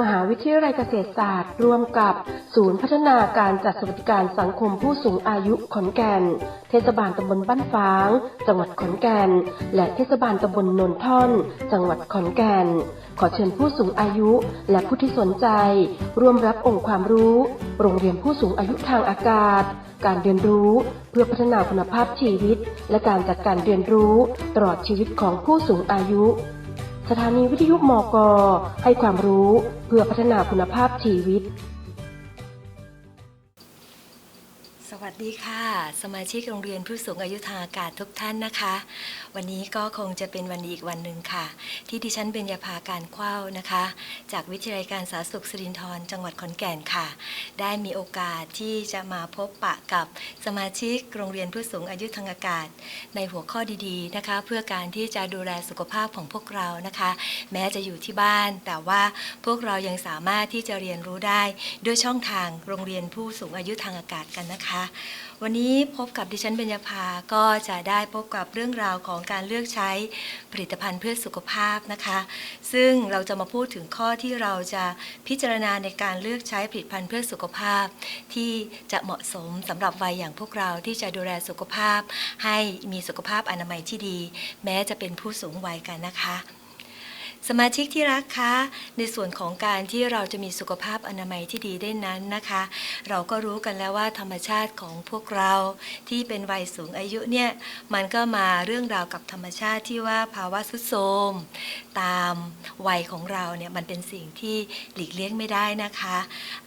มหาวิทยาลัยเกษตรศาสตร์ ร่วมกับศูนย์พัฒนาการจัดสวัสดิการสังคมผู้สูงอายุขอนแก่น เทศบาลตำบลบ้านฟาง จังหวัดขอนแก่น และเทศบาลตำบลนนท่อน จังหวัดขอนแก่น ขอเชิญผู้สูงอายุและผู้ที่สนใจ ร่วมรับองค์ความรู้ โรงเรียนผู้สูงอายุทางอากาศ การเรียนรู้เพื่อพัฒนาคุณภาพชีวิต และการจัดการเรียนรู้ ตลอดชีวิตของผู้สูงอายุ สถานีวิทยุมกให้ความรู้เพื่อพัฒนาคุณภาพชีวิต วัสดีค่ะ สมาชิกโรงเรียนผู้สูงอายุทางอากาศทุกท่านนะคะ วันนี้ก็คงจะเป็นวันอีกวันหนึ่งค่ะ ที่ดิฉันเบญญาภาการเข้านะคะ จากวิทยาลัยการสาธารณสุขสิรินธรจังหวัดขอนแก่นค่ะ ได้มีโอกาสที่จะมาพบปะกับสมาชิกโรงเรียนผู้สูงอายุทางอากาศ ในหัวข้อดีๆนะคะ เพื่อการที่จะดูแลสุขภาพของพวกเรานะคะ แม้จะอยู่ที่บ้าน แต่ว่าพวกเรายังสามารถที่จะเรียนรู้ได้ด้วยช่องทางโรงเรียนผู้สูงอายุทางอากาศกันนะคะวันนี้พบกับดิฉันเบญญภาก็จะได้พบกับเรื่องราวของการเลือกใช้ผลิตภัณฑ์เพื่อสุขภาพนะคะ ซึ่งเราจะมาพูดถึงข้อที่เราจะพิจารณาในการเลือกใช้ผลิตภัณฑ์เพื่อสุขภาพ ที่จะเหมาะสมสำหรับวัยอย่างพวกเราที่จะดูแลสุขภาพ ให้มีสุขภาพอนามัยที่ดี แม้จะเป็นผู้สูงวัยกันนะคะ สมาชิกที่รักคะ ในส่วนของการที่เราจะมีสุขภาพอนามัยที่ดีได้นั้นนะคะ เราก็รู้กันแล้วว่าธรรมชาติของพวกเราที่เป็นวัยสูงอายุเนี่ยมันก็มาเรื่องราวกับธรรมชาติที่ว่าภาวะทรุดโทมตามวัยของเราเนี่ยมันเป็นสิ่งที่หลีกเลี่ยงไม่ได้นะคะ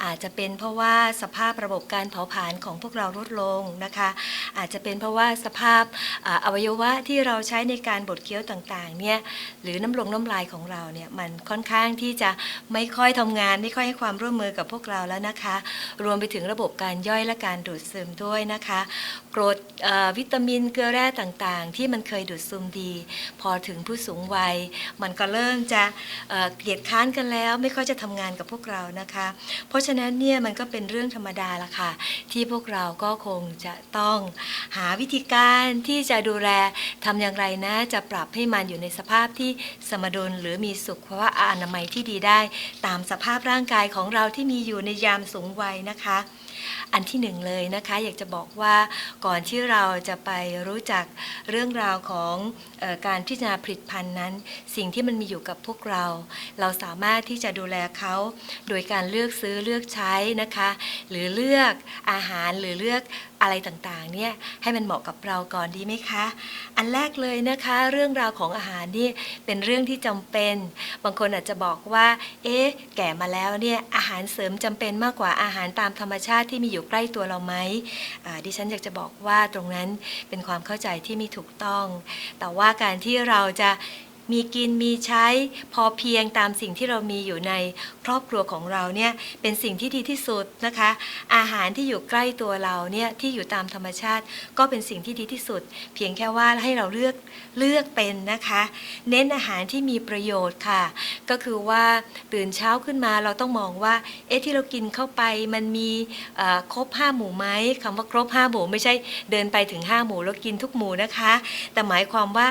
อาจจะเป็นเพราะว่าสภาพระบบการเผาผลาญของพวกเราลดลงนะคะ อาจจะเป็นเพราะว่าสภาพออวัยวะที่เราใช้ในการบดเคี้ยวต่างๆเนี่ยหรือน้ำลงน้ำลายของเราเนี่ยมันค่อนข้างที่จะไม่ค่อยทำงานไม่ค่อยให้ความร่วมมือกับพวกเราแล้วนะคะ รวมไปถึงระบบการย่อยและการดูดซึมด้วยนะคะกรดวิตามินเกลือแร่ต่างๆ ที่มันเคยดูดซึมดี พอถึงผู้สูงวัย มันก็เริ่มจะเเกลียดค้านกันแล้ว ไม่ค่อยจะทำงานกับพวกเรานะคะ เพราะฉะนั้นเนี่ยมันก็เป็นเรื่องธรรมดาละค่ะ ที่พวกเราก็คงจะต้องหาวิธีการที่จะดูแลทำอย่างไรนะ จะปรับให้มันอยู่ในสภาพที่สมดุลหรือือมีสุขภาวะอนามัยที่ดีได้ ตามสภาพร่างกายของเราที่มีอยู่ในยามสูงวัยนะคะ อันที่หนึ่งเลยนะคะ อยากจะบอกว่าก่อนที่เราจะไปรู้จักเรื่องราวของออการพิจารณาผลิตภัณฑ์นั้น สิ่งที่มันมีอยู่กับพวกเรา เราสามารถที่จะดูแลเขาโดยการเลือกซื้อเลือกใช้นะคะ หรือเลือกอาหารหรือเลือกอะไรต่างๆเนี่ยให้มันเหมาะกับเราก่อนดีไหมคะ อันแรกเลยนะคะ เรื่องราวของอาหารนี่เป็นเรื่องที่จำเป็น บางคนอาจจะบอกว่า เอ๊ะแก่มาแล้วเนี่ยอาหารเสริมจำเป็นมากกว่าอาหารตามธรรมชาติที่มีอยู่ใกล้ตัวเราไหมดิฉันอยากจะบอกว่าตรงนั้นเป็นความเข้าใจที่ไม่ถูกต้อง แต่ว่าการที่เราจะมีกินมีใช้พอเพียงตามสิ่งที่เรามีอยู่ในครอบครัวของเราเนี่ยเป็นสิ่งที่ดีที่สุดนะคะ อาหารที่อยู่ใกล้ตัวเราเนี่ยที่อยู่ตามธรรมชาติ ก็เป็นสิ่งที่ดีที่สุด เพียงแค่ว่าให้เราเลือกเลือกเป็นนะคะ เน้นอาหารที่มีประโยชน์ค่ะ ก็คือว่าตื่นเช้าขึ้นมาเราต้องมองว่าเอ๊ะที่เรากินเข้าไปมันมีครบห้าหมู่ไหมคำว่าครบห้าหมู่ไม่ใช่เดินไปถึงห้าหมู่แล้วกินทุกหมู่นะคะ แต่หมายความว่า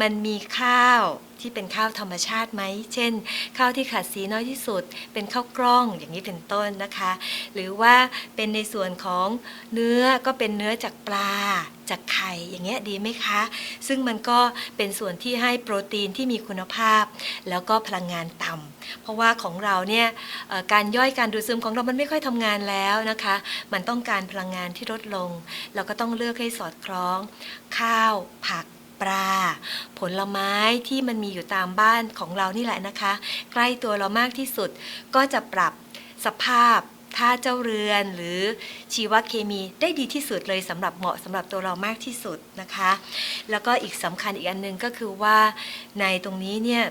มันมีข้าว ที่เป็นข้าวธรรมชาติไหม เช่น ข้าวที่ขัดสีน้อยที่สุด เป็นข้าวกล้องอย่างนี้เป็นต้นนะคะ หรือว่าเป็นในส่วนของเนื้อก็เป็นเนื้อจากปลาจากไข่อย่างเงี้ยดีไหมคะ ซึ่งมันก็เป็นส่วนที่ให้โปรตีนที่มีคุณภาพ แล้วก็พลังงานต่ำเพราะว่าของเราเนี่ยการย่อยการดูดซึมของเรามันไม่ค่อยทำงานแล้วนะคะ มันต้องการพลังงานที่ลดลง เราก็ต้องเลือกให้สอดคล้อง ข้าวผัก ปลา ผลไม้ที่มันมีอยู่ตามบ้านของเรานี่แหละนะคะ ใกล้ตัวเรามากที่สุด ก็จะปรับสภาพท่าเจ้าเรือนหรือชีวเคมีได้ดีที่สุดเลยสำหรับเหมาะสำหรับตัวเรามากที่สุดนะคะ แล้วก็อีกสำคัญอีกอันหนึงก็คือว่าในตรงนี้เนี่ย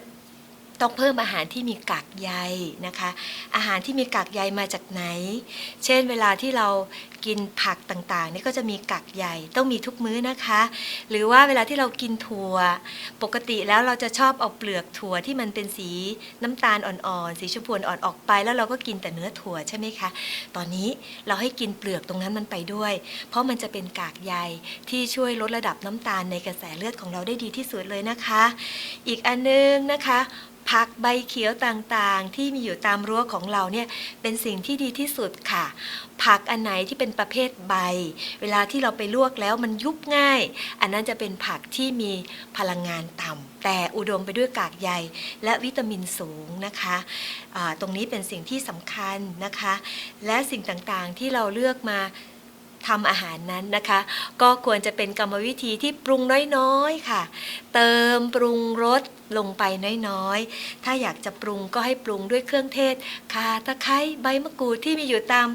ต้องเพิ่มอาหารที่มีกากใยนะคะ อาหารที่มีกากใยมาจากไหน เช่นเวลาที่เรากินผักต่างๆนี่ก็จะมีกากใยต้องมีทุกมื้อนะคะ หรือว่าเวลาที่เรากินถั่ว ปกติแล้วเราจะชอบเอาเปลือกถั่วที่มันเป็นสีน้ำตาลอ่อนๆสีชมพูอ่อนๆออกไป แล้วเราก็กินแต่เนื้อถั่วใช่ไหมคะ ตอนนี้เราให้กินเปลือกตรงนั้นมันไปด้วย เพราะมันจะเป็นกากใยที่ช่วยลดระดับน้ำตาลในกระแสเลือดของเราได้ดีที่สุดเลยนะคะ อีกอันนึงนะคะ ผักใบเขียวต่างๆ ที่มีอยู่ตามรั้วของเราเนี่ยเป็นสิ่งที่ดีที่สุดค่ะ ผักอันไหนที่เป็นประเภทใบ เวลาที่เราไปลวกแล้วมันยุบง่าย อันนั้นจะเป็นผักที่มีพลังงานต่ำแต่อุดมไปด้วยกากใยและวิตามินสูงนะคะอ่าตรงนี้เป็นสิ่งที่สำคัญนะคะ และสิ่งต่างๆที่เราเลือกมา ทำอาหารนั้นนะคะ ก็ควรจะเป็นกรรมวิธีที่ปรุงน้อยๆค่ะ เติมปรุงรสลงไปน้อยๆ ถ้าอยากจะปรุงก็ให้ปรุงด้วยเครื่องเทศข่าตะไคร้ใบมะกรูดที่มีอยู่ตาม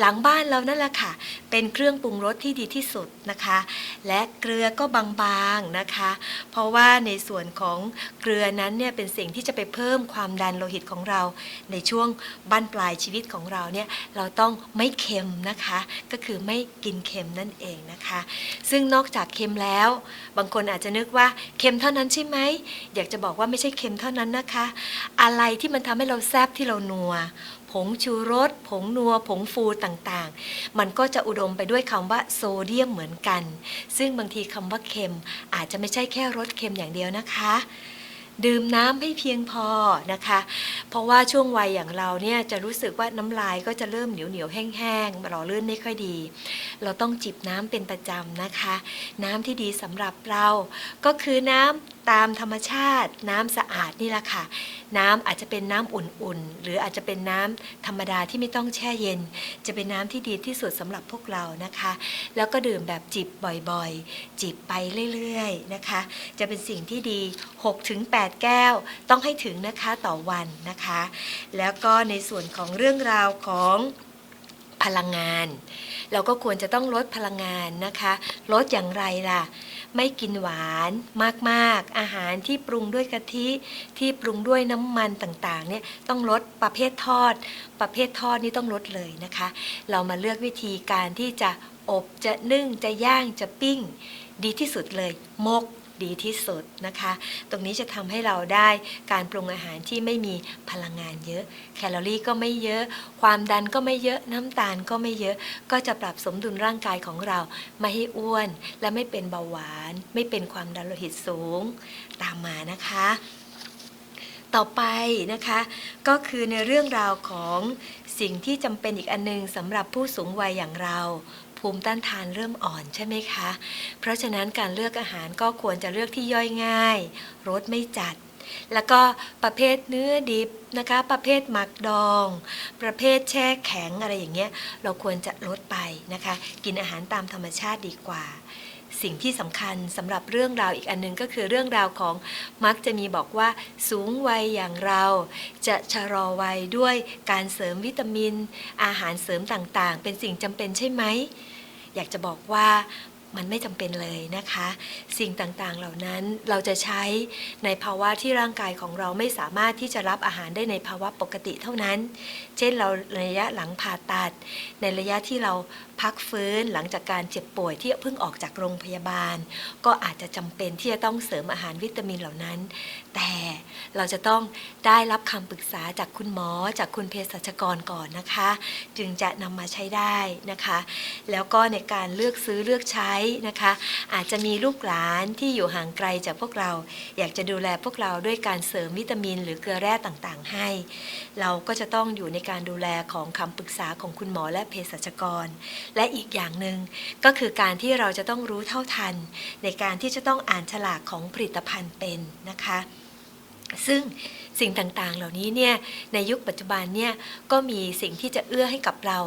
หลังบ้านเรานั่นแหละค่ะ เป็นเครื่องปรุงรสที่ดีที่สุดนะคะ และเกลือก็บางๆนะคะ เพราะว่าในส่วนของเกลือนั้นเนี่ยเป็นสิ่งที่จะไปเพิ่มความดันโลหิตของเรา ในช่วงบั้นปลายชีวิตของเราเนี่ยเราต้องไม่เค็มนะคะ ก็คือไม่กินเค็มนั่นเองนะคะ ซึ่งนอกจากเค็มแล้ว บางคนอาจจะนึกว่าเค็มเท่านั้นใช่ไหมอยากจะบอกว่าไม่ใช่เค็มเท่านั้นนะคะ อะไรที่มันทำให้เราแซบที่เรานัว ผงชูรส ผงนัว ผงฟูต่างๆ มันก็จะอุดมไปด้วยคำว่าโซเดียมเหมือนกัน ซึ่งบางทีคำว่าเค็ม อาจจะไม่ใช่แค่รสเค็มอย่างเดียวนะคะดื่มน้ำให้เพียงพอนะคะ เพราะว่าช่วงวัยอย่างเราเนี่ยจะรู้สึกว่าน้ำลายก็จะเริ่มเหนียวเหนียวแห้งๆหล่อลื่นไม่ค่อยดี เราต้องจิบน้ำเป็นประจำนะคะ น้ำที่ดีสำหรับเรา ก็คือน้ำ ตามธรรมชาติน้ำสะอาดนี่แหละค่ะ น้ำอาจจะเป็นน้ำอุ่นๆ หรืออาจจะเป็นน้ำธรรมดาที่ไม่ต้องแช่เย็น จะเป็นน้ำที่ดีที่สุดสำหรับพวกเรานะคะ แล้วก็ดื่มแบบจิบบ่อยๆ จิบไปเรื่อยๆนะคะ จะเป็นสิ่งที่ดี 6-8 แก้วต้องให้ถึงนะคะต่อวันนะคะ แล้วก็ในส่วนของเรื่องราวของ พลังงาน เราก็ควรจะต้องลดพลังงานนะคะ ลดอย่างไรล่ะ ไม่กินหวานมากๆ อาหารที่ปรุงด้วยกะทิที่ปรุงด้วยน้ำมันต่างๆเนี่ยต้องลดประเภททอด ประเภททอดนี่ต้องลดเลยนะคะ เรามาเลือกวิธีการที่จะอบจะนึ่งจะย่างจะปิ้ง ดีที่สุดเลยมก ดีที่สุดนะคะ ตรงนี้จะทำให้เราได้การปรุงอาหารที่ไม่มีพลังงานเยอะ แคลอรี่ก็ไม่เยอะ ความดันก็ไม่เยอะ น้ำตาลก็ไม่เยอะ ก็จะปรับสมดุลร่างกายของเรา ไม่ให้อ้วน และไม่เป็นเบาหวาน ไม่เป็นความดันโลหิตสูง ตามมานะคะต่อไปนะคะก็คือในเรื่องราวของสิ่งที่จำเป็นอีกอันนึงสำหรับผู้สูงวัยอย่างเรา ภูมิต้านทานเริ่มอ่อนใช่ไหมคะ เพราะฉะนั้นการเลือกอาหารก็ควรจะเลือกที่ย่อยง่าย รสไม่จัด แล้วก็ประเภทเนื้อดิบนะคะ ประเภทหมักดอง ประเภทแช่แข็งอะไรอย่างเงี้ย เราควรจะลดไปนะคะ กินอาหารตามธรรมชาติดีกว่าสิ่งที่สำคัญสำหรับเรื่องราวอีกอันหนึงก็คือเรื่องราวของมักจะมีบอกว่าสูงวัยอย่างเรา จะชะลอวัยด้วยการเสริมวิตามิน อาหารเสริมต่างๆ เป็นสิ่งจำเป็นใช่ไหม อยากจะบอกว่ามันไม่จำเป็นเลยนะคะ สิ่งต่างๆเหล่านั้นเราจะใช้ในภาวะที่ร่างกายของเราไม่สามารถที่จะรับอาหารได้ในภาวะปกติเท่านั้น เช่นเราในระยะหลังผ่าตัด ในระยะที่เราพักฟื้นหลังจากการเจ็บป่วยที่เพิ่งออกจากโรงพยาบาล ก็อาจจะจำเป็นที่จะต้องเสริมอาหารวิตามินเหล่านั้น แต่เราจะต้องได้รับคำปรึกษาจากคุณหมอ จากคุณเภสัชกรก่อนนะคะ จึงจะนำมาใช้ได้นะคะ แล้วก็ในการเลือกซื้อเลือกใช้นะคะ อาจจะมีลูกหลานที่อยู่ห่างไกลจากพวกเรา อยากจะดูแลพวกเราด้วยการเสริมวิตามิน หรือเกลือแร่ต่างๆ ให้ เราก็จะต้องอยู่ในการดูแลของคำปรึกษาของคุณหมอและเภสัชกรและอีกอย่างหนึ่งก็คือการที่เราจะต้องรู้เท่าทัน ในการที่จะต้องอ่านฉลากของผลิตภัณฑ์เป็นนะคะ ซึ่ง สิ่งต่างๆ เหล่านี้เนี่ยในยุคปัจจุบันเนี่ยก็มีสิ่งที่จะเอื้อให้กับเรา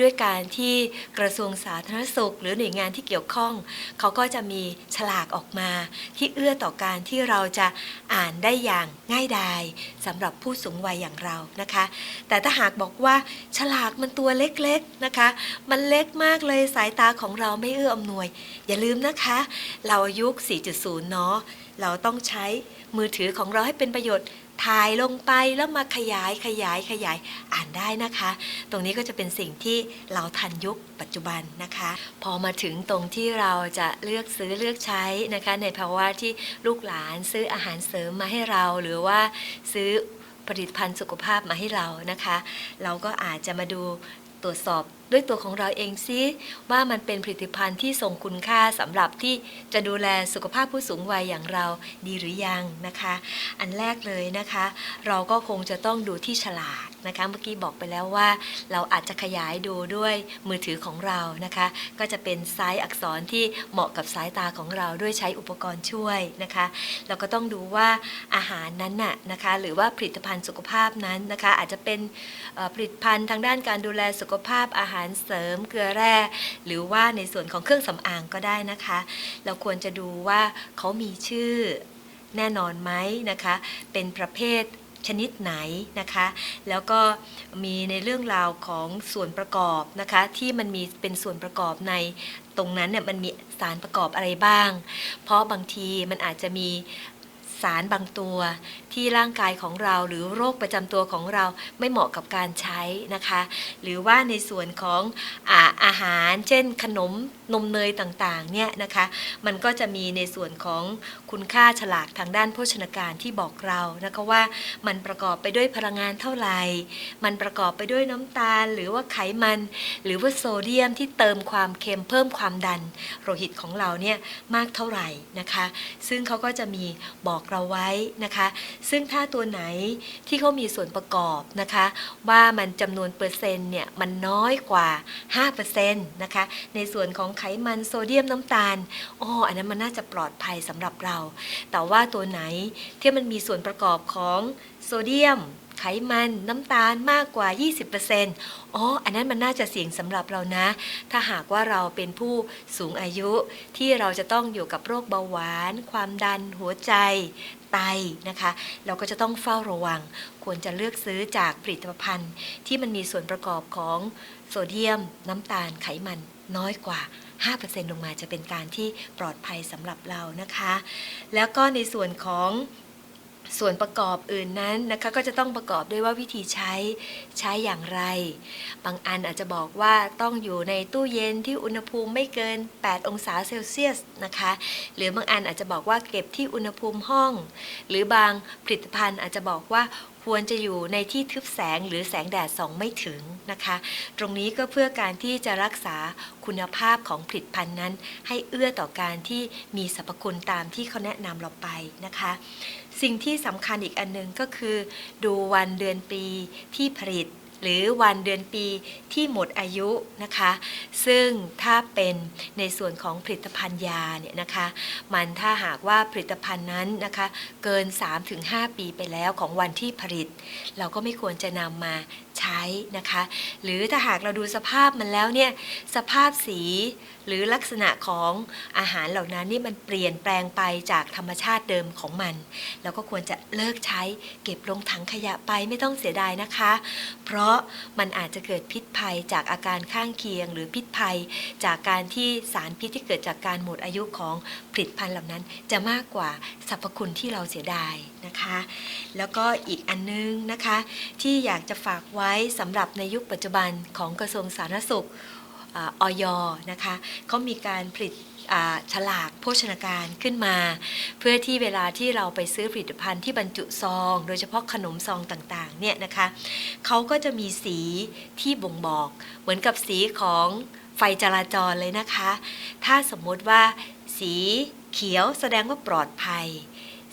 ด้วยการที่กระทรวงสาธารณสุข หรือหน่วยงานที่เกี่ยวข้อง เขาก็จะมีฉลากออกมา ที่เอื้อต่อการที่เราจะอ่านได้อย่างง่ายดายสำหรับผู้สูงวัยอย่างเรานะคะ แต่ถ้าหากบอกว่าฉลากมันตัวเล็กๆนะคะ มันเล็กมากเลยสายตาของเราไม่เอื้ออำนวย อย่าลืมนะคะ เรายุค 4.0 เนาะเราต้องใช้มือถือของเราให้เป็นประโยชน์ ถ่ายลงไปแล้วมาขยายขยายขยายอ่านได้นะคะ ตรงนี้ก็จะเป็นสิ่งที่เราทันยุคปัจจุบันนะคะ พอมาถึงตรงที่เราจะเลือกซื้อเลือกใช้นะคะ ในภาวะที่ลูกหลานซื้ออาหารเสริมมาให้เรา หรือว่าซื้อผลิตภัณฑ์สุขภาพมาให้เรานะคะ เราก็อาจจะมาดูตรวจสอบ ด้วยตัวของเราเองซิว่ามันเป็นผลิตภัณฑ์ที่ส่งคุณค่าสำหรับที่จะดูแลสุขภาพผู้สูงวัยอย่างเราดีหรือยังนะคะ อันแรกเลยนะคะ เราก็คงจะต้องดูที่ฉลาก นะคะเมื่อกี้บอกไปแล้วว่าเราอาจจะขยายดูด้วยมือถือของเรานะคะ ก็จะเป็นไซส์อักษรที่เหมาะกับสายตาของเราด้วยใช้อุปกรณ์ช่วยนะคะ เราก็ต้องดูว่าอาหารนั้นน่ะนะคะหรือว่าผลิตภัณฑ์สุขภาพนั้นนะคะ อาจจะเป็นผลิตภัณฑ์ทางด้านการดูแลสุขภาพอาหารเสริมเกลือแร่ หรือว่าในส่วนของเครื่องสำอางก็ได้นะคะ เราควรจะดูว่าเขามีชื่อแน่นอนไหมนะคะ เป็นประเภท ชนิดไหนนะคะ แล้วก็มีในเรื่องราวของส่วนประกอบนะคะ ที่มันมีเป็นส่วนประกอบในตรงนั้นเนี่ยมันมีสารประกอบอะไรบ้าง เพราะบางทีมันอาจจะมี สารบางตัวที่ร่างกายของเราหรือโรคประจำตัวของเราไม่เหมาะกับการใช้นะคะ หรือว่าในส่วนของอาอาหาร เช่น ขนมนมเนยต่างๆเนี่ยนะคะมันก็จะมีในส่วนของคุณค่าฉลากทางด้านโภชนาการที่บอกเรานะคะว่ามันประกอบไปด้วยพลังงานเท่าไหร่ มันประกอบไปด้วยน้ำตาล หรือว่าไขมัน หรือว่าโซเดียมที่เติมความเค็มเพิ่มความดันโลหิตของเราเนี่ยมากเท่าไหร่นะคะ ซึ่งเขาก็จะมีบอกเราไว้นะคะ ซึ่งถ้าตัวไหนที่เขามีส่วนประกอบนะคะ ว่ามันจำนวนเปอร์เซ็นต์เนี่ยมันน้อยกว่า 5%นะคะ ในส่วนของไขมันโซเดียมน้ำตาลอ๋ออันนั้นมันน่าจะปลอดภัยสำหรับเรา แต่ว่าตัวไหนที่มันมีส่วนประกอบของโซเดียม ไขมัน น้ำตาลมากกว่า 20%อ๋อ อันนั้นมันน่าจะเสี่ยงสำหรับเรานะ ถ้าหากว่าเราเป็นผู้สูงอายุที่เราจะต้องอยู่กับโรคเบาหวาน ความดัน หัวใจไตนะคะ เราก็จะต้องเฝ้าระวัง ควรจะเลือกซื้อจากผลิตภัณฑ์ ที่มันมีส่วนประกอบของโซเดียม น้ำตาลไขมันน้อยกว่า 5%ลงมาจะเป็นการที่ปลอดภัยสำหรับเรานะคะ แล้วก็ในส่วนของ ส่วนประกอบอื่นนั้นนะคะก็จะต้องประกอบด้วยว่าวิธีใช้ใช้อย่างไร บางอันอาจจะบอกว่าต้องอยู่ในตู้เย็นที่อุณหภูมิไม่เกิน 8 องศาเซลเซียสนะคะ หรือบางอันอาจจะบอกว่าเก็บที่อุณหภูมิห้อง หรือบางผลิตภัณฑ์อาจจะบอกว่า ควรจะอยู่ในที่ทึบแสงหรือแสงแดดส่องไม่ถึงนะคะ ตรงนี้ก็เพื่อการที่จะรักษาคุณภาพของผลิตภัณฑ์นั้น ให้เอื้อต่อการที่มีสรรพคุณตามที่เขาแนะนำเราไปนะคะ สิ่งที่สำคัญอีกอันหนึงก็คือ ดูวันเดือนปีที่ผลิต หรือวันเดือนปีที่หมดอายุนะคะ ซึ่งถ้าเป็นในส่วนของผลิตภัณฑ์ยาเนี่ยนะคะ มันถ้าหากว่าผลิตภัณฑ์นั้นนะคะเกิน 3-5 ปีไปแล้วของวันที่ผลิต เราก็ไม่ควรจะนำมา ใช้นะคะ หรือถ้าหากเราดูสภาพมันแล้วเนี่ยสภาพสีหรือลักษณะของอาหารเหล่านั้นนี่มันเปลี่ยนแปลงไปจากธรรมชาติเดิมของมันเราก็ควรจะเลิกใช้ เก็บลงถังขยะไปไม่ต้องเสียดายนะคะ เพราะมันอาจจะเกิดพิษภัยจากอาการข้างเคียง หรือพิษภัยจากการที่สารพิษที่เกิดจากการหมดอายุของผลิตภัณฑ์เหล่านั้นจะมากกว่าสรรพคุณที่เราเสียดายนะคะ แล้วก็อีกอันนึงนะคะ ที่อยากจะฝากไว้สำหรับในยุคปัจจุบันของกระทรวงสาธารณสุขออยนะคะเขามีการผลิตฉลากโภชนาการขึ้นมา เพื่อที่เวลาที่เราไปซื้อผลิตภัณฑ์ที่บรรจุซอง โดยเฉพาะขนมซองต่างๆเนี่ยนะคะเขาก็จะมีสีที่บ่งบอก เหมือนกับสีของไฟจราจรเลยนะคะ ถ้าสมมติว่าสีเขียวแสดงว่าปลอดภัย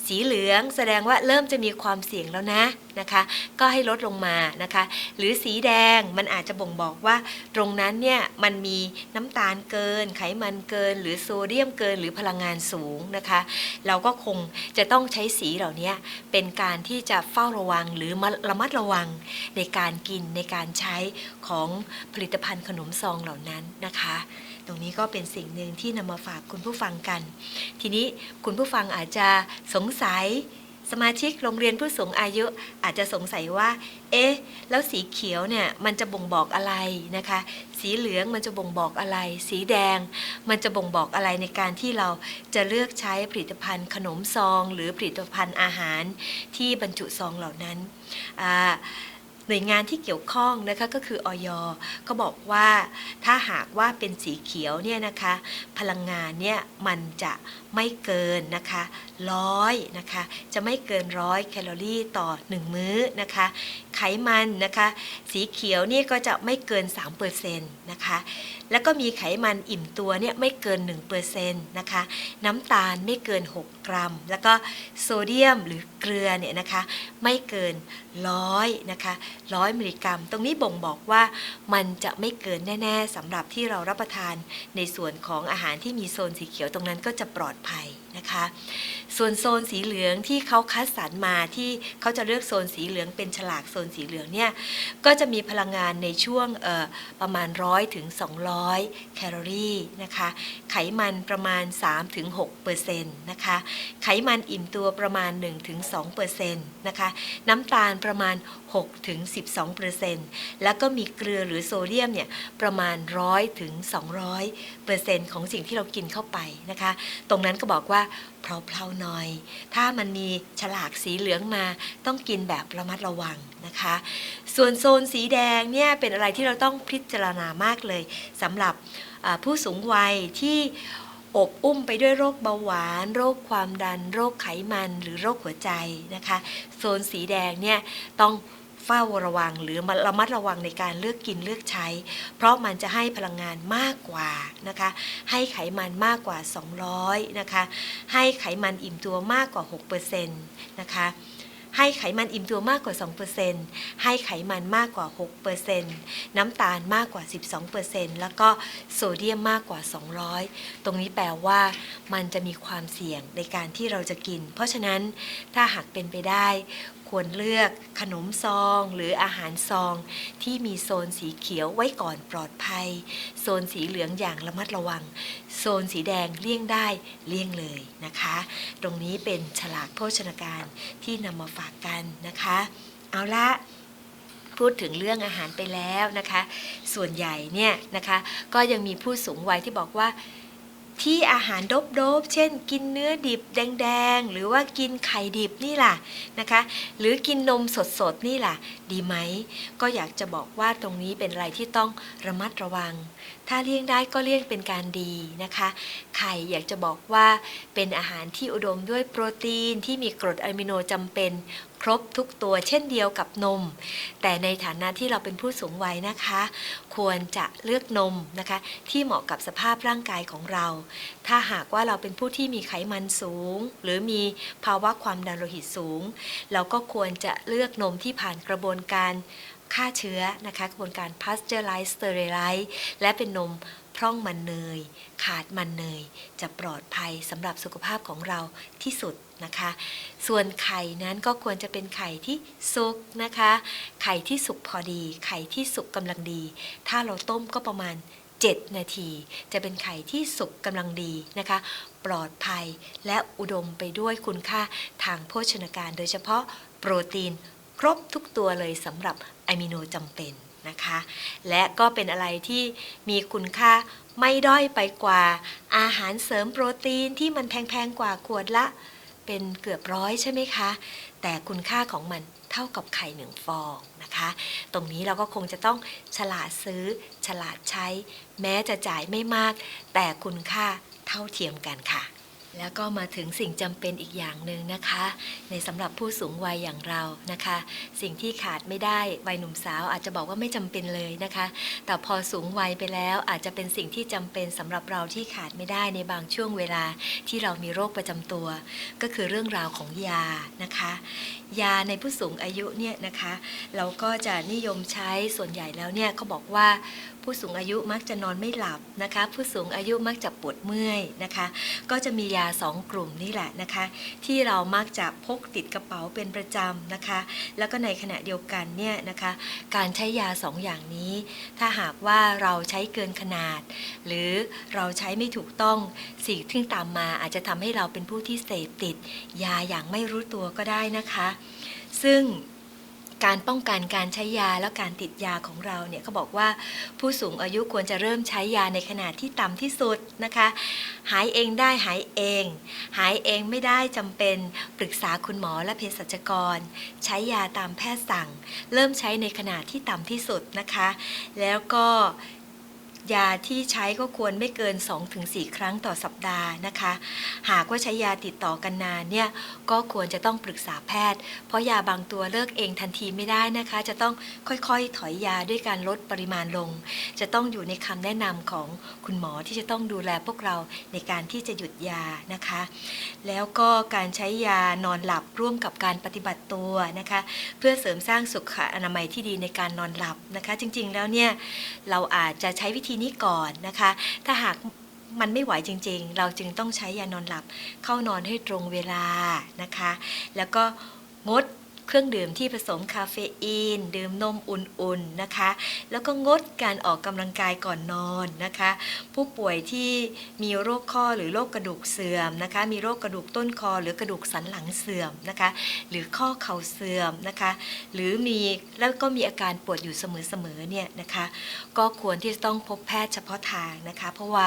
สีเหลืองแสดงว่าเริ่มจะมีความเสี่ยงแล้วนะนะคะ ก็ให้ลดลงมานะคะ หรือสีแดงมันอาจจะบ่งบอกว่า ตรงนั้นเนี่ยมันมีน้ำตาลเกิน ไขมันเกิน หรือโซเดียมเกิน หรือพลังงานสูงนะคะ เราก็คงจะต้องใช้สีเหล่านี้เป็นการที่จะเฝ้าระวังหรือมาระมัดระวังในการกินในการใช้ของผลิตภัณฑ์ขนมซองเหล่านั้นนะคะ ตรงนี้ก็เป็นสิ่งหนึ่งที่นำมาฝากคุณผู้ฟังกัน ทีนี้คุณผู้ฟังอาจจะสงสัยสมาชิกโรงเรียนผู้สูงอายุอาจจะสงสัยว่า เอ๊ะ แล้วสีเขียวเนี่ยมันจะบ่งบอกอะไรนะคะ สีเหลืองมันจะบ่งบอกอะไร สีแดงมันจะบ่งบอกอะไรในการที่เราจะเลือกใช้ผลิตภัณฑ์ขนมซอง หรือผลิตภัณฑ์อาหารที่บรรจุซองเหล่านั้นอ่า หน่วยงานที่เกี่ยวข้องนะคะก็คืออยก็บอกว่าถ้าหากว่าเป็นสีเขียวเนี่ยนะคะพลังงานเนี่ยมันจะไม่เกินนะคะร้อยนะคะจะไม่เกินร้อยแคลอรี่ต่อ 1 มื้อนะคะไขมันนะคะสีเขียวนี่ก็จะไม่เกิน 3%นะคะแล้วก็มีไขมันอิ่มตัวเนี่ยไม่เกิน 1%นะคะน้ำตาลไม่เกิน 6 กรัม แล้วก็โซเดียมหรือเกลือเนี่ยนะคะไม่เกินร้อยนะคะร้อยมิลลิกรัม ตรงนี้บ่งบอกว่ามันจะไม่เกินแน่ ๆสำหรับที่เรารับประทานในส่วนของอาหารที่มีโซนสีเขียวตรงนั้นก็จะปลอดภัยนะคะ ส่วนโซนสีเหลืองที่เขาคัดสรรมาที่เขาจะเลือกโซนสีเหลืองเป็นฉลากโซนสีเหลืองเนี่ยก็จะมีพลังงานในช่วงประมาณ 100ถึง200 แคลอรี่นะคะ ไขมันประมาณ3-6%นต์นะคะ ไขมันอิ่มตัวประมาณ1-2%นต์นะคะ น้ำตาลประมาณ6-12%แล้วก็มีเกลือหรือโซเดียมเนี่ยประมาณ 100ถึง200%ของสิ่งที่เรากินเข้าไปนะคะ ตรงนั้นก็บอกว่าเพลาๆหน่อย ถ้ามันมีฉลากสีเหลืองมาต้องกินแบบระมัดระวังนะคะ ส่วนโซนสีแดงเนี่ยเป็นอะไรที่เราต้องพิจารณามากเลยสำหรับผู้สูงวัยที่อบอุ้มไปด้วยโรคเบาหวาน โรคความดัน โรคไขมันหรือโรคหัวใจนะคะ โซนสีแดงเนี่ยต้อง เฝ้าระวัง หรือมาระมัดระวังในการเลือกกินเลือกใช้ เพราะมันจะให้พลังงานมากกว่านะคะ ให้ไขมันมากกว่า 200 นะคะ ให้ไขมันอิ่มตัวมากกว่า 6%นะคะให้ไขมันอิ่มตัวมากกว่า 2%ให้ไขมันมากกว่า 6%น้ำตาลมากกว่า 12%แล้วก็โซเดียมมากกว่า 200 ตรงนี้แปลว่ามันจะมีความเสี่ยงในการที่เราจะกิน เพราะฉะนั้นถ้าหากเป็นไปได้ ควรเลือกขนมซองหรืออาหารซอง ที่มีโซนสีเขียวไว้ก่อนปลอดภัย โซนสีเหลืองอย่างระมัดระวัง โซนสีแดงเลี่ยงได้เลี่ยงเลยนะคะ ตรงนี้เป็นฉลากโภชนาการที่นำมาฝากกันนะคะ เอาละพูดถึงเรื่องอาหารไปแล้วนะคะ ส่วนใหญ่เนี่ยนะคะก็ยังมีผู้สูงวัยที่บอกว่า ที่อาหารโดบๆ เช่น กินเนื้อดิบแดงๆ หรือว่ากินไข่ดิบนี่ล่ะนะคะ หรือกินนมสดๆ นี่ล่ะ ดีไหม ก็อยากจะบอกว่าตรงนี้เป็นอะไรที่ต้องระมัดระวัง ถ้าเลี่ยงได้ก็เลี่ยงเป็นการดีนะคะ ไข่อยากจะบอกว่าเป็นอาหารที่อุดมด้วยโปรตีนที่มีกรดอะมิโนจำเป็น ครบทุกตัวเช่นเดียวกับนม แต่ในฐานะที่เราเป็นผู้สูงวัยนะคะ ควรจะเลือกนมนะคะ ที่เหมาะกับสภาพร่างกายของเรา ถ้าหากว่าเราเป็นผู้ที่มีไขมันสูง หรือมีภาวะความดันโลหิตสูง เราก็ควรจะเลือกนมที่ผ่านกระบวนการ ฆ่าเชื้อนะคะกระบวนการ pasteurize sterilize และเป็นนมพร่องมันเนย ขาดมันเนย จะปลอดภัยสำหรับสุขภาพของเราที่สุดนะคะ ส่วนไข่นั้นก็ควรจะเป็นไข่ที่สุกนะคะ ไข่ที่สุกพอดี ไข่ที่สุกกำลังดี ถ้าเราต้มก็ประมาณ 7 นาที จะเป็นไข่ที่สุกกำลังดีนะคะ ปลอดภัยและอุดมไปด้วยคุณค่าทางโภชนาการ โดยเฉพาะโปรตีน ครบทุกตัวเลยสำหรับอะมิโนจำเป็นนะคะ และก็เป็นอะไรที่มีคุณค่าไม่ด้อยไปกว่าอาหารเสริมโปรตีนที่มันแพงๆกว่าขวดละ เป็นเกือบร้อยใช่ไหมคะ แต่คุณค่าของมันเท่ากับไข่หนึ่งฟองนะคะ ตรงนี้เราก็คงจะต้องฉลาดซื้อ ฉลาดใช้ แม้จะจ่ายไม่มาก แต่คุณค่าเท่าเทียมกันค่ะ แล้วก็มาถึงสิ่งจำเป็นอีกอย่างหนึ่งนะคะ ในสำหรับผู้สูงวัยอย่างเรานะคะ สิ่งที่ขาดไม่ได้วัยหนุ่มสาวอาจจะบอกว่าไม่จำเป็นเลยนะคะ แต่พอสูงวัยไปแล้วอาจจะเป็นสิ่งที่จำเป็นสำหรับเราที่ขาดไม่ได้ในบางช่วงเวลาที่เรามีโรคประจำตัว ก็คือเรื่องราวของยานะคะ ยาในผู้สูงอายุเนี่ยนะคะ เราก็จะนิยมใช้ส่วนใหญ่แล้วเนี่ยเขาบอกว่าผู้สูงอายุมักจะนอนไม่หลับนะคะ ผู้สูงอายุมักจะปวดเมื่อยนะคะ ก็จะมียาสองกลุ่มนี่แหละนะคะ ที่เรามักจะพกติดกระเป๋าเป็นประจำนะคะ แล้วก็ในขณะเดียวกันเนี่ยนะคะ การใช้ยาสองอย่างนี้ ถ้าหากว่าเราใช้เกินขนาด หรือเราใช้ไม่ถูกต้องสิ่งที่ตามมาอาจจะทำให้เราเป็นผู้ที่เสพติด ยาอย่างไม่รู้ตัวก็ได้นะคะ ซึ่ง การป้องกันการใช้ยาและการติดยาของเราเนี่ยเขาบอกว่าผู้สูงอายุควรจะเริ่มใช้ยาในขนาดที่ต่ำที่สุดนะคะ หายเองได้หายเอง หายเองไม่ได้จำเป็นปรึกษาคุณหมอและเภสัชกร ใช้ยาตามแพทย์สั่ง เริ่มใช้ในขนาดที่ต่ำที่สุดนะคะ แล้วก็ ยาที่ใช้ก็ควรไม่เกิน 2-4 ครั้งต่อสัปดาห์นะคะ หากว่าใช้ยาติดต่อกันนานเนี่ยก็ควรจะต้องปรึกษาแพทย์ เพราะยาบางตัวเลิกเองทันทีไม่ได้นะคะ จะต้องค่อยๆ ถอยยาด้วยการลดปริมาณลง จะต้องอยู่ในคำแนะนำของคุณหมอที่จะต้องดูแลพวกเราในการที่จะหยุดยานะคะ แล้วก็การใช้ยานอนหลับร่วมกับการปฏิบัติตัวนะคะ เพื่อเสริมสร้างสุขอนามัยที่ดีในการนอนหลับนะคะ จริงๆแล้วเนี่ยเราอาจจะใช้วิธีนี้ก่อนนะคะ ถ้าหากมันไม่ไหวจริงๆ เราจึงต้องใช้ยานอนหลับเข้านอนให้ตรงเวลานะคะ แล้วก็งด เครื่องดื่มที่ผสมคาเฟอีน ดื่มนมอุ่นๆนะคะ แล้วก็งดการออกกำลังกายก่อนนอนนะคะ ผู้ป่วยที่มีโรคข้อหรือโรคกระดูกเสื่อมนะคะ มีโรคกระดูกต้นคอหรือกระดูกสันหลังเสื่อมนะคะ หรือข้อเข่าเสื่อมนะคะ หรือมีแล้วก็มีอาการปวดอยู่เสมอๆเนี่ยนะคะ ก็ควรที่จะต้องพบแพทย์เฉพาะทางนะคะ เพราะว่า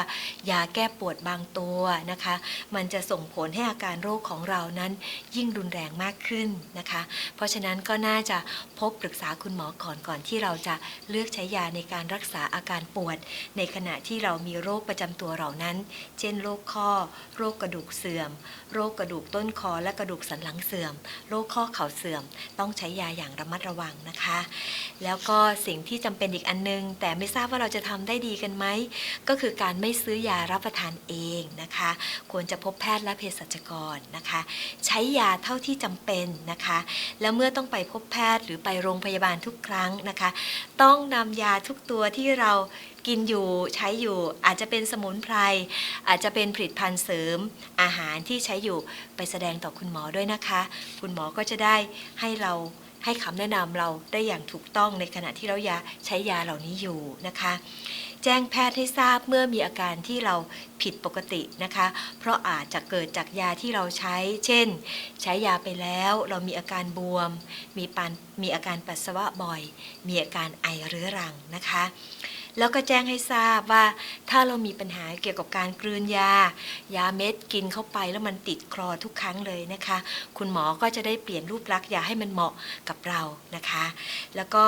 ยาแก้ปวดบางตัวนะคะ มันจะส่งผลให้อาการโรคของเรานั้นยิ่งรุนแรงมากขึ้นนะคะเพราะฉะนั้นก็น่าจะพบปรึกษาคุณหมอก่อนก่อนที่เราจะเลือกใช้ยาในการรักษาอาการปวด ในขณะที่เรามีโรคประจำตัวเหล่านั้น เช่นโรคข้อ โรคกระดูกเสื่อม โรคกระดูกต้นคอและกระดูกสันหลังเสื่อม โรคข้อเข่าเสื่อม ต้องใช้ยาอย่างระมัดระวังนะคะ แล้วก็สิ่งที่จำเป็นอีกอันนึง แต่ไม่ทราบว่าเราจะทำได้ดีกันไหมก็คือการไม่ซื้อยารับประทานเองนะคะ ควรจะพบแพทย์และเภสัชกรนะคะ ใช้ยาเท่าที่จำเป็นนะคะแล้วเมื่อต้องไปพบแพทย์หรือไปโรงพยาบาลทุกครั้งนะคะ ต้องนำยาทุกตัวที่เรากินอยู่ใช้อยู่อาจจะเป็นสมุนไพรอาจจะเป็นผลิตภัณฑ์เสริมอาหารที่ใช้อยู่ไปแสดงต่อคุณหมอด้วยนะคะ คุณหมอก็จะได้ให้เรา ให้คำแนะนำเราได้อย่างถูกต้องในขณะที่เรายาใช้ยาเหล่านี้อยู่นะคะ แจ้งแพทย์ให้ทราบเมื่อมีอาการที่เราผิดปกตินะคะ เพราะอาจจะเกิดจากยาที่เราใช้ เช่น ใช้ยาไปแล้วเรามีอาการบวม มีปานมีอาการปัสสาวะบ่อย มีอาการไอเรื้อรังนะคะ แล้วก็แจ้งให้ทราบว่าถ้าเรามีปัญหาเกี่ยวกับการกลืนยา ยาเม็ดกินเข้าไปแล้วมันติดคลอทุกครั้งเลยนะคะ คุณหมอก็จะได้เปลี่ยนรูปลักษณ์ยาให้มันเหมาะกับเรานะคะ แล้วก็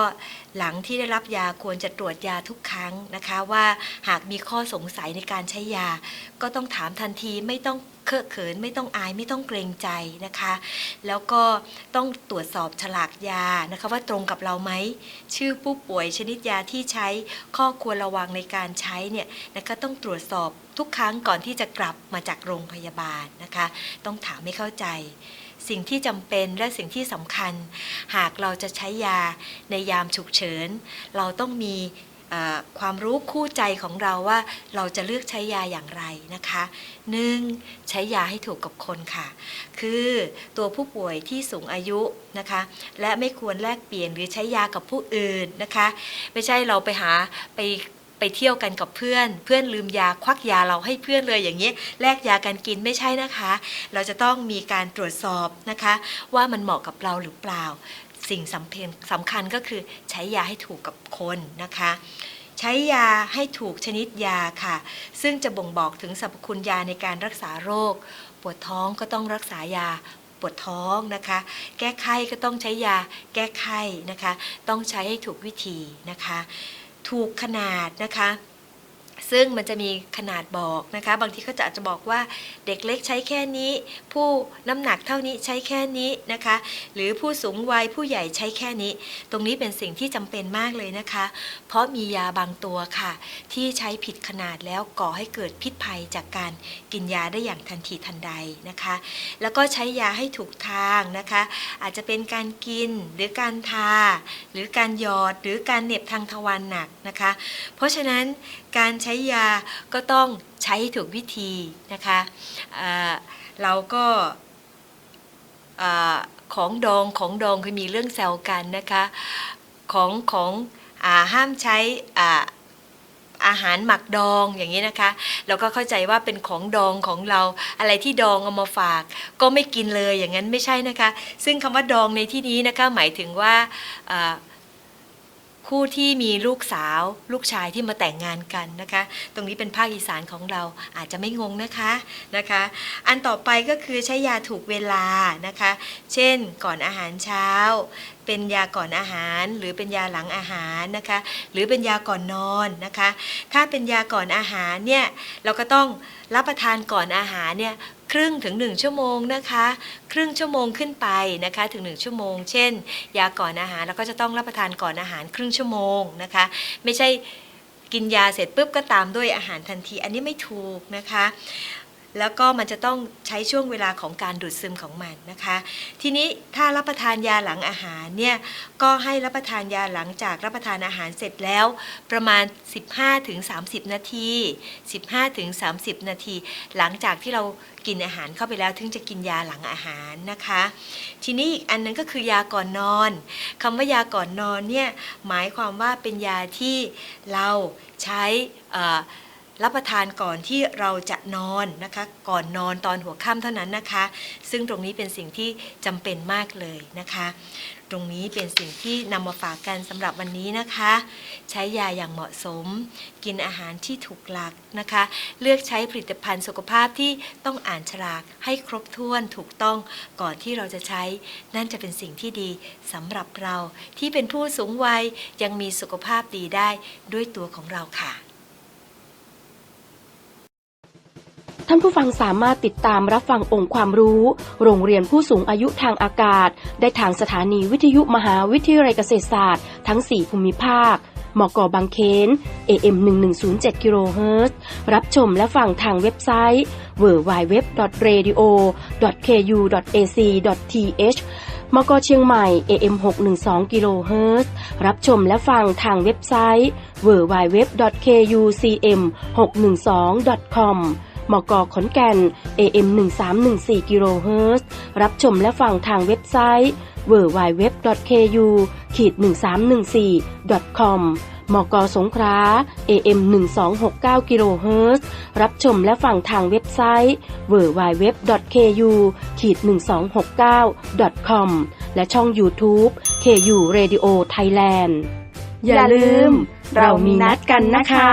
หลังที่ได้รับยาควรจะตรวจยาทุกครั้งนะคะ ว่าหากมีข้อสงสัยในการใช้ยา ก็ต้องถามทันทีไม่ต้อง เคอะเขินไม่ต้องอายไม่ต้องเกรงใจนะคะ แล้วก็ต้องตรวจสอบฉลากยานะคะว่าตรงกับเราไหมชื่อผู้ป่วยชนิดยาที่ใช้ข้อควรระวังในการใช้เนี่ยนะคะต้องตรวจสอบทุกครั้งก่อนที่จะกลับมาจากโรงพยาบาลนะคะ ต้องถามให้เข้าใจสิ่งที่จำเป็นและสิ่งที่สำคัญ หากเราจะใช้ยาในยามฉุกเฉิน เราต้องมี ความรู้คู่ใจของเราว่าเราจะเลือกใช้ยาอย่างไรนะคะหนึ่งใช้ยาให้ถูกกับคนค่ะ คือตัวผู้ป่วยที่สูงอายุนะคะ และไม่ควรแลกเปลี่ยนหรือใช้ยากับผู้อื่นนะคะ ไม่ใช่เราไปหาไปไปเที่ยวกันกับเพื่อน เพื่อนลืมยาควักยาเราให้เพื่อนเลยอย่างนี้แลกยากันกินไม่ใช่นะคะ เราจะต้องมีการตรวจสอบนะคะ ว่ามันเหมาะกับเราหรือเปล่า สิ่งสำคัญสำคัญก็คือใช้ยาให้ถูกกับคนนะคะ ใช้ยาให้ถูกชนิดยาค่ะ ซึ่งจะบ่งบอกถึงสรรพคุณยาในการรักษาโรค ปวดท้องก็ต้องรักษายาปวดท้องนะคะ แก้ไข้ก็ต้องใช้ยาแก้ไข้นะคะ ต้องใช้ให้ถูกวิธีนะคะ ถูกขนาดนะคะ ซึ่งมันจะมีขนาดบอกนะคะ บางทีเขาจะอาจจะบอกว่าเด็กเล็กใช้แค่นี้ ผู้น้ำหนักเท่านี้ใช้แค่นี้นะคะ หรือผู้สูงวัยผู้ใหญ่ใช้แค่นี้ ตรงนี้เป็นสิ่งที่จำเป็นมากเลยนะคะ เพราะมียาบางตัวค่ะ ที่ใช้ผิดขนาดแล้วก่อให้เกิดพิษภัยจากการกินยาได้อย่างทันทีทันใดนะคะ แล้วก็ใช้ยาให้ถูกทางนะคะ อาจจะเป็นการกินหรือการทา หรือการหยอดหรือการเหน็บทางทวารหนักนะคะ เพราะฉะนั้น การใช้ยาก็ต้องใช้ถูกวิธีนะคะอ่าเราก็ของดองของดองคือมีเรื่องแซวกันนะคะของของอาห้ามใช้อ่าอาหารหมักดองอย่างนี้นะคะ เราก็เข้าใจว่าเป็นของดองของเราอะไรที่ดองเอามาฝาก ก็ไม่กินเลยอย่างนั้นไม่ใช่นะคะ ซึ่งคำว่าดองในที่นี้นะคะหมายถึงว่า อ่าคคู่ที่มีลูกสาว ลูกชายที่มาแต่งงานกันนะคะ ตรงนี้เป็นภาคอีสานของเราอาจจะไม่งงนะคะนะคะ อันต่อไปก็คือใช้ยาถูกเวลานะคะ เช่นก่อนอาหารเช้า เป็นยาก่อนอาหาร หรือเป็นยาหลังอาหารนะคะ หรือเป็นยาก่อนนอนนะคะ ถ้าเป็นยาก่อนอาหารเนี่ยเราก็ต้องรับประทานก่อนอาหารเนี่ย ครึ่งถึง 1 ชั่วโมงนะคะ ครึ่งชั่วโมงขึ้นไปนะคะถึง 1 ชั่วโมง เช่น ยาก่อนอาหารเราก็จะต้องรับประทานก่อนอาหารครึ่งชั่วโมงนะคะ ไม่ใช่กินยาเสร็จปุ๊บก็ตามด้วยอาหารทันที อันนี้ไม่ถูกนะคะ แล้วก็มันจะต้องใช้ช่วงเวลาของการดูดซึมของมันนะคะ ทีนี้ถ้ารับประทานยาหลังอาหารเนี่ยก็ให้รับประทานยาหลังจากรับประทานอาหารเสร็จแล้ว ประมาณ 15-30 นาที 15-30 นาที หลังจากที่เรากินอาหารเข้าไปแล้วถึงจะกินยาหลังอาหารนะคะ ทีนี้อีกอันนึงก็คือยาก่อนนอนคำว่ายาก่อนนอนเนี่ยหมายความว่าเป็นยาที่เราใช้ รับประทานก่อนที่เราจะนอนนะคะ ก่อนนอนตอนหัวค่ำเท่านั้นนะคะ ซึ่งตรงนี้เป็นสิ่งที่จำเป็นมากเลยนะคะ ตรงนี้เป็นสิ่งที่นำมาฝากกันสำหรับวันนี้นะคะ ใช้ยาอย่างเหมาะสม กินอาหารที่ถูกหลักนะคะ เลือกใช้ผลิตภัณฑ์สุขภาพที่ต้องอ่านฉลากให้ครบถ้วนถูกต้องก่อนที่เราจะใช้ นั่นจะเป็นสิ่งที่ดีสำหรับเราที่เป็นผู้สูงวัยยังมีสุขภาพดีได้ด้วยตัวของเราค่ะ ท่านผู้ฟังสามารถติดตามรับฟังองค์ความรู้ โรงเรียนผู้สูงอายุทางอากาศ ได้ทางสถานีวิทยุมหาวิทยาลัยเกษตรศาสตร์ ทั้ง 4 ภูมิภาค มกบางเขน AM 1107กิโลเฮิรตซ์รับชมและฟังทางเว็บไซต์ www.radio.ku.ac.th มกเชียงใหม่ AM 612กิโลเฮิรตซ์รับชมและฟังทางเว็บไซต์ www.kucm612.com มกขอนแก่น AM 1314กิโลเฮิรตซ์รับชมและฟังทางเว็บไซต์ www.ku-1314.com มกสงขลา AM 1269กิโลเฮิรตซ์รับชมและฟังทางเว็บไซต์ www.ku-1269.com และช่อง YouTube KU Radio Thailand อย่าลืม เรามีนัดกันนะคะ